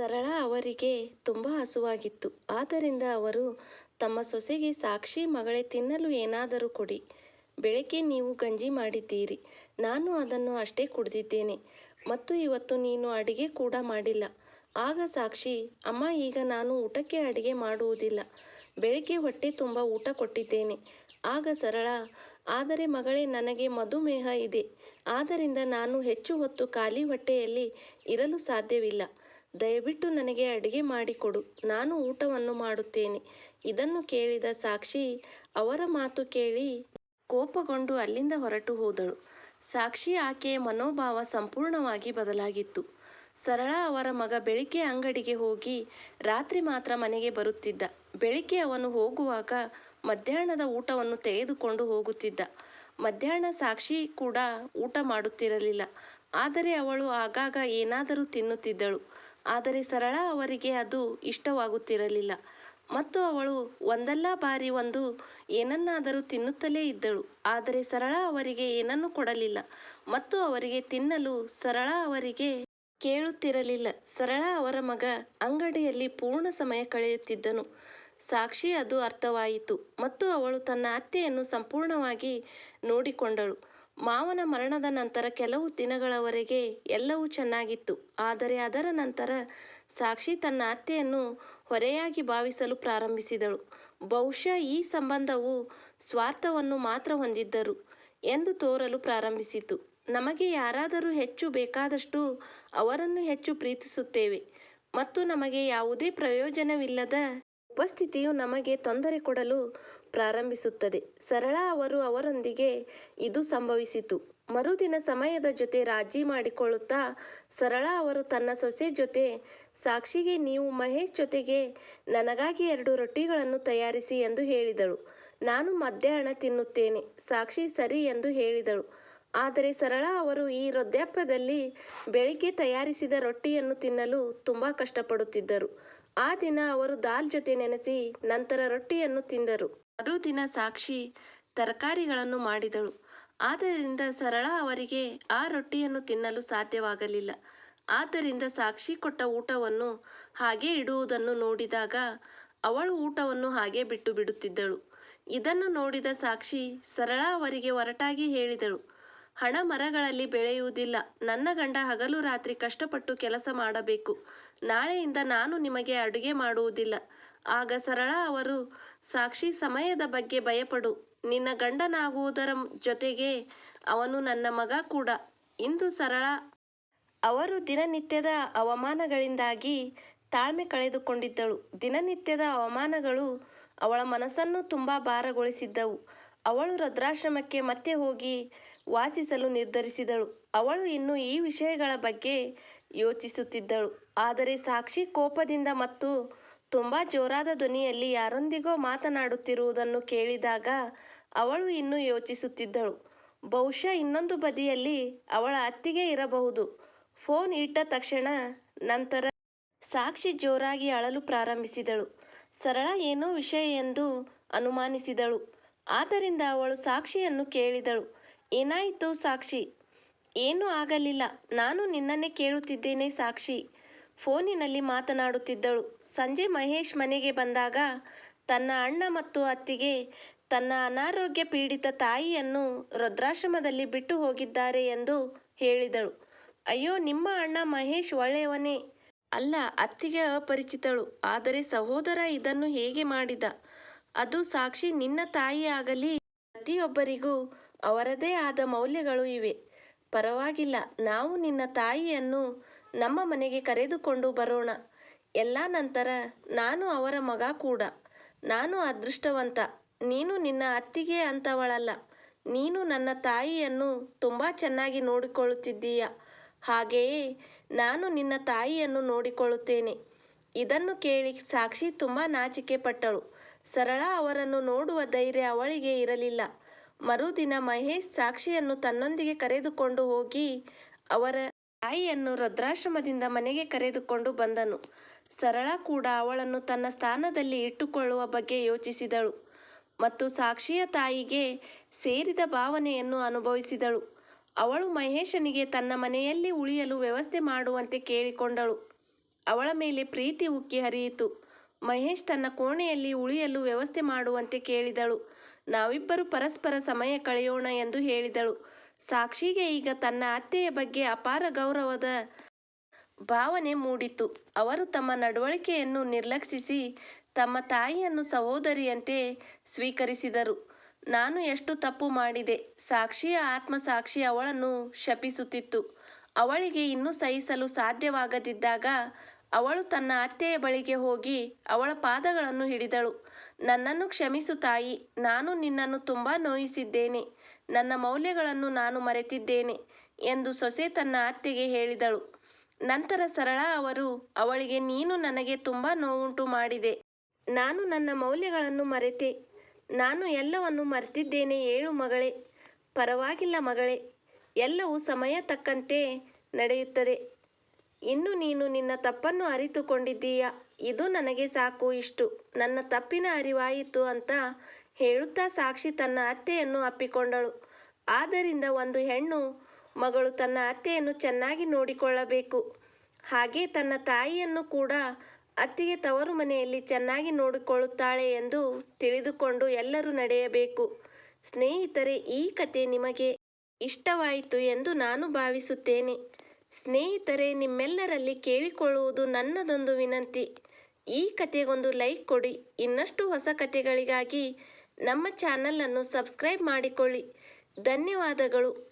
ಸರಳ ಅವರಿಗೆ ತುಂಬ ಹಸುವಾಗಿತ್ತು. ಆದ್ದರಿಂದ ಅವರು ತಮ್ಮ ಸೊಸೆಗೆ ಸಾಕ್ಷಿ ಮಗಳೇ ತಿನ್ನಲು ಏನಾದರೂ ಕೊಡಿ. ಬೆಳಗ್ಗೆ ನೀವು ಗಂಜಿ ಮಾಡಿದ್ದೀರಿ. ನಾನು ಅದನ್ನು ಅಷ್ಟೇ ಕುಡಿದಿದ್ದೇನೆ ಮತ್ತು ಇವತ್ತು ನೀನು ಅಡಿಗೆ ಕೂಡ ಮಾಡಿಲ್ಲ. ಆಗ ಸಾಕ್ಷಿ, ಅಮ್ಮ ಈಗ ನಾನು ಊಟಕ್ಕೆ ಅಡಿಗೆ ಮಾಡುವುದಿಲ್ಲ. ಬೆಳಗ್ಗೆ ಹೊಟ್ಟೆ ತುಂಬ ಊಟ ಕೊಟ್ಟಿದ್ದೇನೆ. ಆಗ ಸರಳ, ಆದರೆ ಮಗಳೇ ನನಗೆ ಮಧುಮೇಹ ಇದೆ. ಆದ್ದರಿಂದ ನಾನು ಹೆಚ್ಚು ಹೊತ್ತು ಖಾಲಿ ಹೊಟ್ಟೆಯಲ್ಲಿ ಇರಲು ಸಾಧ್ಯವಿಲ್ಲ. ದಯವಿಟ್ಟು ನನಗೆ ಅಡಿಗೆ ಮಾಡಿಕೊಡು. ನಾನು ಊಟವನ್ನು ಮಾಡುತ್ತೇನೆ. ಇದನ್ನು ಕೇಳಿದ ಸಾಕ್ಷಿ ಅವರ ಮಾತು ಕೇಳಿ ಕೋಪಗೊಂಡು ಅಲ್ಲಿಂದ ಹೊರಟು ಹೋದಳು. ಸಾಕ್ಷಿ ಆಕೆಯ ಮನೋಭಾವ ಸಂಪೂರ್ಣವಾಗಿ ಬದಲಾಗಿತ್ತು. ಸರಳ ಅವರ ಮಗ ಬೆಳಿಗ್ಗೆ ಅಂಗಡಿಗೆ ಹೋಗಿ ರಾತ್ರಿ ಮಾತ್ರ ಮನೆಗೆ ಬರುತ್ತಿದ್ದ. ಬೆಳಿಗ್ಗೆ ಅವನು ಹೋಗುವಾಗ ಮಧ್ಯಾಹ್ನದ ಊಟವನ್ನು ತೆಗೆದುಕೊಂಡು ಹೋಗುತ್ತಿದ್ದ. ಮಧ್ಯಾಹ್ನ ಸಾಕ್ಷಿ ಕೂಡ ಊಟ ಮಾಡುತ್ತಿರಲಿಲ್ಲ. ಆದರೆ ಅವಳು ಆಗಾಗ ಏನಾದರೂ ತಿನ್ನುತ್ತಿದ್ದಳು. ಆದರೆ ಸರಳ ಅವರಿಗೆ ಅದು ಇಷ್ಟವಾಗುತ್ತಿರಲಿಲ್ಲ ಮತ್ತು ಅವಳು ಒಂದಲ್ಲ ಬಾರಿ ಒಂದು ಏನನ್ನಾದರೂ ತಿನ್ನುತ್ತಲೇ ಇದ್ದಳು. ಆದರೆ ಸರಳ ಅವರಿಗೆ ಏನನ್ನೂ ಕೊಡಲಿಲ್ಲ ಮತ್ತು ಅವರಿಗೆ ತಿನ್ನಲು ಸರಳ ಅವರಿಗೆ ಕೇಳುತ್ತಿರಲಿಲ್ಲ. ಸರಳ ಅವರ ಮಗ ಅಂಗಡಿಯಲ್ಲಿ ಪೂರ್ಣ ಸಮಯ ಕಳೆಯುತ್ತಿದ್ದನು. ಸಾಕ್ಷಿ ಅದು ಅರ್ಥವಾಯಿತು ಮತ್ತು ಅವಳು ತನ್ನ ಅತ್ತೆಯನ್ನು ಸಂಪೂರ್ಣವಾಗಿ ನೋಡಿಕೊಂಡಳು. ಮಾವನ ಮರಣದ ನಂತರ ಕೆಲವು ದಿನಗಳವರೆಗೆ ಎಲ್ಲವೂ ಚೆನ್ನಾಗಿತ್ತು. ಆದರೆ ಅದರ ನಂತರ ಸಾಕ್ಷಿ ತನ್ನ ಅತ್ತೆಯನ್ನು ಹೊರೆಯಾಗಿ ಭಾವಿಸಲು ಪ್ರಾರಂಭಿಸಿದಳು. ಬಹುಶಃ ಈ ಸಂಬಂಧವು ಸ್ವಾರ್ಥವನ್ನು ಮಾತ್ರ ಹೊಂದಿದ್ದರು ಎಂದು ತೋರಲು ಪ್ರಾರಂಭಿಸಿತು. ನಮಗೆ ಯಾರಾದರೂ ಹೆಚ್ಚು ಬೇಕಾದಷ್ಟು ಅವರನ್ನು ಹೆಚ್ಚು ಪ್ರೀತಿಸುತ್ತೇವೆ ಮತ್ತು ನಮಗೆ ಯಾವುದೇ ಪ್ರಯೋಜನವಿಲ್ಲದ ಉಪಸ್ಥಿತಿಯು ನಮಗೆ ತೊಂದರೆ ಕೊಡಲು ಪ್ರಾರಂಭಿಸುತ್ತದೆ. ಸರಳ ಅವರು ಅವರೊಂದಿಗೆ ಇದು ಸಂಭವಿಸಿತು. ಮರುದಿನ ಸಮಯದ ಜೊತೆ ರಾಜಿ ಮಾಡಿಕೊಳ್ಳುತ್ತಾ ಸರಳ ಅವರು ತನ್ನ ಸೊಸೆ ಜೊತೆ, ಸಾಕ್ಷಿಗೆ ನೀವು ಮಹೇಶ್ ಜೊತೆಗೆ ನನಗಾಗಿ ಎರಡು ರೊಟ್ಟಿಗಳನ್ನು ತಯಾರಿಸಿ ಎಂದು ಹೇಳಿದಳು. ನಾನು ಮಧ್ಯಾಹ್ನ ತಿನ್ನುತ್ತೇನೆ. ಸಾಕ್ಷಿ ಸರಿ ಎಂದು ಹೇಳಿದಳು. ಆದರೆ ಸರಳ ಅವರು ಈ ವೃದ್ಧಾಪ್ಯದಲ್ಲಿ ಬೆಳಿಗ್ಗೆ ತಯಾರಿಸಿದ ರೊಟ್ಟಿಯನ್ನು ತಿನ್ನಲು ತುಂಬಾ ಕಷ್ಟಪಡುತ್ತಿದ್ದರು. ಆ ದಿನ ಅವರು ದಾಲ್ ಜೊತೆ ನೆನೆಸಿ ನಂತರ ರೊಟ್ಟಿಯನ್ನು ತಿಂದರು. ಮರುದಿನ ಸಾಕ್ಷಿ ತರಕಾರಿಗಳನ್ನು ಮಾಡಿದಳು. ಆದ್ದರಿಂದ ಸರಳ ಅವರಿಗೆ ಆ ರೊಟ್ಟಿಯನ್ನು ತಿನ್ನಲು ಸಾಧ್ಯವಾಗಲಿಲ್ಲ. ಆದ್ದರಿಂದ ಸಾಕ್ಷಿ ಕೊಟ್ಟ ಊಟವನ್ನು ಹಾಗೆ ಇಡುವುದನ್ನು ನೋಡಿದಾಗ ಅವಳು ಊಟವನ್ನು ಹಾಗೆ ಬಿಟ್ಟು ಬಿಡುತ್ತಿದ್ದಳು ಇದನ್ನು ನೋಡಿದ ಸಾಕ್ಷಿ ಸರಳ ಅವರಿಗೆ ಒರಟಾಗಿ ಹೇಳಿದಳು, ಹಣ ಮರಗಳಲ್ಲಿ ಬೆಳೆಯುವುದಿಲ್ಲ. ನನ್ನ ಗಂಡ ಹಗಲು ರಾತ್ರಿ ಕಷ್ಟಪಟ್ಟು ಕೆಲಸ ಮಾಡಬೇಕು. ನಾಳೆಯಿಂದ ನಾನು ನಿಮಗೆ ಅಡುಗೆ ಮಾಡುವುದಿಲ್ಲ. ಆಗ ಸರಳ ಅವರು, ಸಾಕ್ಷಿ ಸಮಯದ ಬಗ್ಗೆ ಭಯಪಡು. ನಿನ್ನ ಗಂಡನಾಗುವುದರ ಜೊತೆಗೆ ಅವನು ನನ್ನ ಮಗ ಕೂಡ. ಇಂದು ಸರಳ ಅವರು ದಿನನಿತ್ಯದ ಅವಮಾನಗಳಿಂದಾಗಿ ತಾಳ್ಮೆ ಕಳೆದುಕೊಂಡಿದ್ದಳು. ದಿನನಿತ್ಯದ ಅವಮಾನಗಳು ಅವಳ ಮನಸ್ಸನ್ನು ತುಂಬ ಭಾರಗೊಳಿಸಿದ್ದವು. ಅವಳು ವೃದ್ಧಾಶ್ರಮಕ್ಕೆ ಮತ್ತೆ ಹೋಗಿ ವಾಸಿಸಲು ನಿರ್ಧರಿಸಿದಳು. ಅವಳು ಇನ್ನೂ ಈ ವಿಷಯಗಳ ಬಗ್ಗೆ ಯೋಚಿಸುತ್ತಿದ್ದಳು. ಆದರೆ ಸಾಕ್ಷಿ ಕೋಪದಿಂದ ಮತ್ತು ತುಂಬ ಜೋರಾದ ಧ್ವನಿಯಲ್ಲಿ ಯಾರೊಂದಿಗೋ ಮಾತನಾಡುತ್ತಿರುವುದನ್ನು ಕೇಳಿದಾಗ ಅವಳು ಇನ್ನೂ ಯೋಚಿಸುತ್ತಿದ್ದಳು. ಬಹುಶಃ ಇನ್ನೊಂದು ಬದಿಯಲ್ಲಿ ಅವಳ ಅತ್ತಿಗೆ ಇರಬಹುದು. ಫೋನ್ ಇಟ್ಟ ತಕ್ಷಣ ನಂತರ ಸಾಕ್ಷಿ ಜೋರಾಗಿ ಅಳಲು ಪ್ರಾರಂಭಿಸಿದಳು. ಸರಳ ಏನೋ ವಿಷಯ ಎಂದು ಅನುಮಾನಿಸಿದಳು. ಆದ್ದರಿಂದ ಅವಳು ಸಾಕ್ಷಿಯನ್ನು ಕೇಳಿದಳು, ಏನಾಯಿತು ಸಾಕ್ಷಿ. ಏನೂ ಆಗಲಿಲ್ಲ. ನಾನು ನಿನ್ನನ್ನೇ ಕೇಳುತ್ತಿದ್ದೇನೆ ಸಾಕ್ಷಿ ಫೋನಿನಲ್ಲಿ ಮಾತನಾಡುತ್ತಿದ್ದಳು. ಸಂಜೆ ಮಹೇಶ್ ಮನೆಗೆ ಬಂದಾಗ ತನ್ನ ಅಣ್ಣ ಮತ್ತು ಅತ್ತಿಗೆ ತನ್ನ ಅನಾರೋಗ್ಯ ಪೀಡಿತ ತಾಯಿಯನ್ನು ರುದ್ರಾಶ್ರಮದಲ್ಲಿ ಬಿಟ್ಟು ಹೋಗಿದ್ದಾರೆ ಎಂದು ಹೇಳಿದಳು. ಅಯ್ಯೋ ನಿಮ್ಮ ಅಣ್ಣ ಮಹೇಶ್ ಒಳ್ಳೆಯವನೇ ಅಲ್ಲ ಅತ್ತಿಗೆ ಅಪರಿಚಿತಳು. ಆದರೆ ಸಹೋದರ ಇದನ್ನು ಹೇಗೆ ಮಾಡಿದ. ಅದು ಸಾಕ್ಷಿ ನಿನ್ನ ತಾಯಿ ಆಗಲಿ ಪ್ರತಿಯೊಬ್ಬರಿಗೂ ಅವರದೇ ಆದ ಮೌಲ್ಯಗಳು ಇವೆ. ಪರವಾಗಿಲ್ಲ, ನಾವು ನಿನ್ನ ತಾಯಿಯನ್ನು ನಮ್ಮ ಮನೆಗೆ ಕರೆದುಕೊಂಡು ಬರೋಣ. ಎಲ್ಲ ನಂತರ ನಾನು ಅವರ ಮಗ ಕೂಡ. ನಾನು ಅದೃಷ್ಟವಂತ. ನೀನು ನಿನ್ನ ಅತ್ತಿಗೆ ಅಂತವಳಲ್ಲ. ನೀನು ನನ್ನ ತಾಯಿಯನ್ನು ತುಂಬ ಚೆನ್ನಾಗಿ ನೋಡಿಕೊಳ್ಳುತ್ತಿದ್ದೀಯ. ಹಾಗೆಯೇ ನಾನು ನಿನ್ನ ತಾಯಿಯನ್ನು ನೋಡಿಕೊಳ್ಳುತ್ತೇನೆ. ಇದನ್ನು ಕೇಳಿ ಸಾಕ್ಷಿ ತುಂಬ ನಾಚಿಕೆ ಪಟ್ಟಳು. ಸರಳ ಅವರನ್ನು ನೋಡುವ ಧೈರ್ಯ ಅವಳಿಗೆ ಇರಲಿಲ್ಲ. ಮರುದಿನ ಮಹೇಶ್ ಸಾಕ್ಷಿಯನ್ನು ತನ್ನೊಂದಿಗೆ ಕರೆದುಕೊಂಡು ಹೋಗಿ ಅವರ ತಾಯಿಯನ್ನು ರುದ್ರಾಶ್ರಮದಿಂದ ಮನೆಗೆ ಕರೆದುಕೊಂಡು ಬಂದನು. ಸರಳ ಕೂಡ ಅವಳನ್ನು ತನ್ನ ಸ್ಥಾನದಲ್ಲಿ ಇಟ್ಟುಕೊಳ್ಳುವ ಬಗ್ಗೆ ಯೋಚಿಸಿದಳು ಮತ್ತು ಸಾಕ್ಷಿಯ ತಾಯಿಗೆ ಸೇರಿದ ಭಾವನೆಯನ್ನು ಅನುಭವಿಸಿದಳು. ಅವಳು ಮಹೇಶನಿಗೆ ತನ್ನ ಮನೆಯಲ್ಲಿ ಉಳಿಯಲು ವ್ಯವಸ್ಥೆ ಮಾಡುವಂತೆ ಕೇಳಿಕೊಂಡಳು. ಅವಳ ಮೇಲೆ ಪ್ರೀತಿ ಉಕ್ಕಿ ಹರಿಯಿತು ಮಹೇಶ್ ತನ್ನ ಕೋಣೆಯಲ್ಲಿ ಉಳಿಯಲು ವ್ಯವಸ್ಥೆ ಮಾಡುವಂತೆ ಕೇಳಿದಳು. ನಾವಿಬ್ಬರು ಪರಸ್ಪರ ಸಮಯ ಕಳೆಯೋಣ ಎಂದು ಹೇಳಿದಳು. ಸಾಕ್ಷಿಗೆ ಈಗ ತನ್ನ ಅತ್ತೆಯ ಬಗ್ಗೆ ಅಪಾರ ಗೌರವದ ಭಾವನೆ ಮೂಡಿತು ಅವರು ತಮ್ಮ ನಡವಳಿಕೆಯನ್ನು ನಿರ್ಲಕ್ಷಿಸಿ ತಮ್ಮ ತಾಯಿಯನ್ನು ಸಹೋದರಿಯಂತೆ ಸ್ವೀಕರಿಸಿದರು. ನಾನು ಎಷ್ಟು ತಪ್ಪು ಮಾಡಿದೆ? ಸಾಕ್ಷಿಯ ಆತ್ಮಸಾಕ್ಷಿ ಅವಳನ್ನು ಶಪಿಸುತ್ತಿತ್ತು. ಅವಳಿಗೆ ಇನ್ನೂ ಸಹಿಸಲು ಸಾಧ್ಯವಾಗದಿದ್ದಾಗ ಅವಳು ತನ್ನ ಅತ್ತೆಯ ಬಳಿಗೆ ಹೋಗಿ ಅವಳ ಪಾದಗಳನ್ನು ಹಿಡಿದಳು. ನನ್ನನ್ನು ಕ್ಷಮಿಸು ತಾಯಿ, ನಾನು ನಿನ್ನನ್ನು ತುಂಬ ನೋಯಿಸಿದ್ದೇನೆ. ನನ್ನ ಮೌಲ್ಯಗಳನ್ನು ನಾನು ಮರೆತಿದ್ದೇನೆ ಎಂದು ಸೊಸೆ ತನ್ನ ಅತ್ತೆಗೆ ಹೇಳಿದಳು. ನಂತರ ಸರಳ ಅವರು, ಅವಳಿಗೆ ನೀನು ನನಗೆ ತುಂಬ ನೋವುಂಟು ಮಾಡಿದೆ. ನಾನು ನನ್ನ ಮೌಲ್ಯಗಳನ್ನು ಮರೆತೆ. ನಾನು ಎಲ್ಲವನ್ನು ಮರೆತಿದ್ದೇನೆ ಏಳು ಮಗಳೇ. ಪರವಾಗಿಲ್ಲ ಮಗಳೇ. ಎಲ್ಲವೂ ಸಮಯ ತಕ್ಕಂತೆ ನಡೆಯುತ್ತದೆ. ಇನ್ನು ನೀನು ನಿನ್ನ ತಪ್ಪನ್ನು ಅರಿತುಕೊಂಡಿದ್ದೀಯ? ಇದು ನನಗೆ ಸಾಕು, ಇಷ್ಟು. ನನ್ನ ತಪ್ಪಿನ ಅರಿವಾಯಿತು ಅಂತ ಹೇಳುತ್ತಾ ಸಾಕ್ಷಿ ತನ್ನ ಅತ್ತೆಯನ್ನು ಅಪ್ಪಿಕೊಂಡಳು. ಆದ್ದರಿಂದ ಒಂದು ಹೆಣ್ಣು ಮಗಳು ತನ್ನ ಅತ್ತೆಯನ್ನು ಚೆನ್ನಾಗಿ ನೋಡಿಕೊಳ್ಳಬೇಕು. ಹಾಗೆ ತನ್ನ ತಾಯಿಯನ್ನು ಕೂಡ ಅತ್ತಿಗೆ ತವರು ಮನೆಯಲ್ಲಿ ಚೆನ್ನಾಗಿ ನೋಡಿಕೊಳ್ಳುತ್ತಾಳೆ ಎಂದು ತಿಳಿದುಕೊಂಡು ಎಲ್ಲರೂ ನಡೆಯಬೇಕು. ಸ್ನೇಹಿತರೆ, ಈ ಕತೆ ನಿಮಗೆ ಇಷ್ಟವಾಯಿತು ಎಂದು ನಾನು ಭಾವಿಸುತ್ತೇನೆ. ಸ್ನೇಹಿತರೆ, ನಿಮ್ಮೆಲ್ಲರಲ್ಲಿ ಕೇಳಿಕೊಳ್ಳುವುದು ನನ್ನದೊಂದು ವಿನಂತಿ. ಈ ಕಥೆಗೊಂದು ಲೈಕ್ ಕೊಡಿ. ಇನ್ನಷ್ಟು ಹೊಸ ಕಥೆಗಳಿಗಾಗಿ ನಮ್ಮ ಚಾನಲನ್ನು ಸಬ್ಸ್ಕ್ರೈಬ್ ಮಾಡಿಕೊಳ್ಳಿ. ಧನ್ಯವಾದಗಳು.